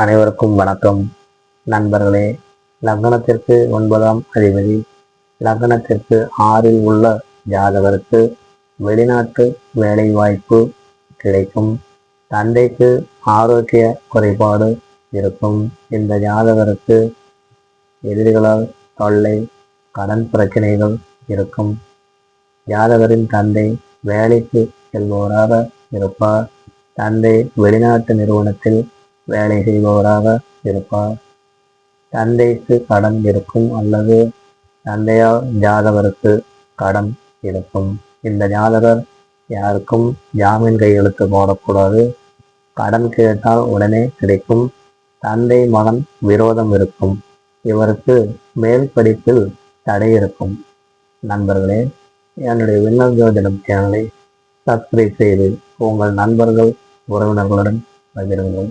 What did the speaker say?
அனைவருக்கும் வணக்கம். நண்பர்களே லக்னத்திற்கு ஒன்பதாம் அதிபதி லக்னத்திற்கு ஆறில் உள்ள ஜாதகருக்கு வெளிநாட்டு வேலை வாய்ப்பு கிடைக்கும். தந்தைக்கு ஆரோக்கிய குறைபாடு இருக்கும். இந்த ஜாதகருக்கு எதிரிகளால் தொல்லை கடன் பிரச்சனைகள் இருக்கும். ஜாதகரின் தந்தை வேலைக்கு செல்பவராக இருப்பார். தந்தை வெளிநாட்டு நிறுவனத்தில் வேலை செய்பவராக இருப்பார். தந்தைக்கு கடன் இருக்கும் அல்லது தந்தையால் ஜாதகருக்கு கடன் இருக்கும். இந்த ஜாதகர் யாருக்கும் ஜாமீன் கையெழுத்து போடக்கூடாது. கடன் கேட்டால் உடனே கிடைக்கும். தந்தை மகன் விரோதம் இருக்கும். இவருக்கு மேல் படிப்பில் தடை இருக்கும். நண்பர்களே என்னுடைய விண்ணல் ஜோதிடம் சேனலை சப்ஸ்கிரைப் செய்து உங்கள் நண்பர்கள் உறவினர்களுடன் பகிருங்கள்.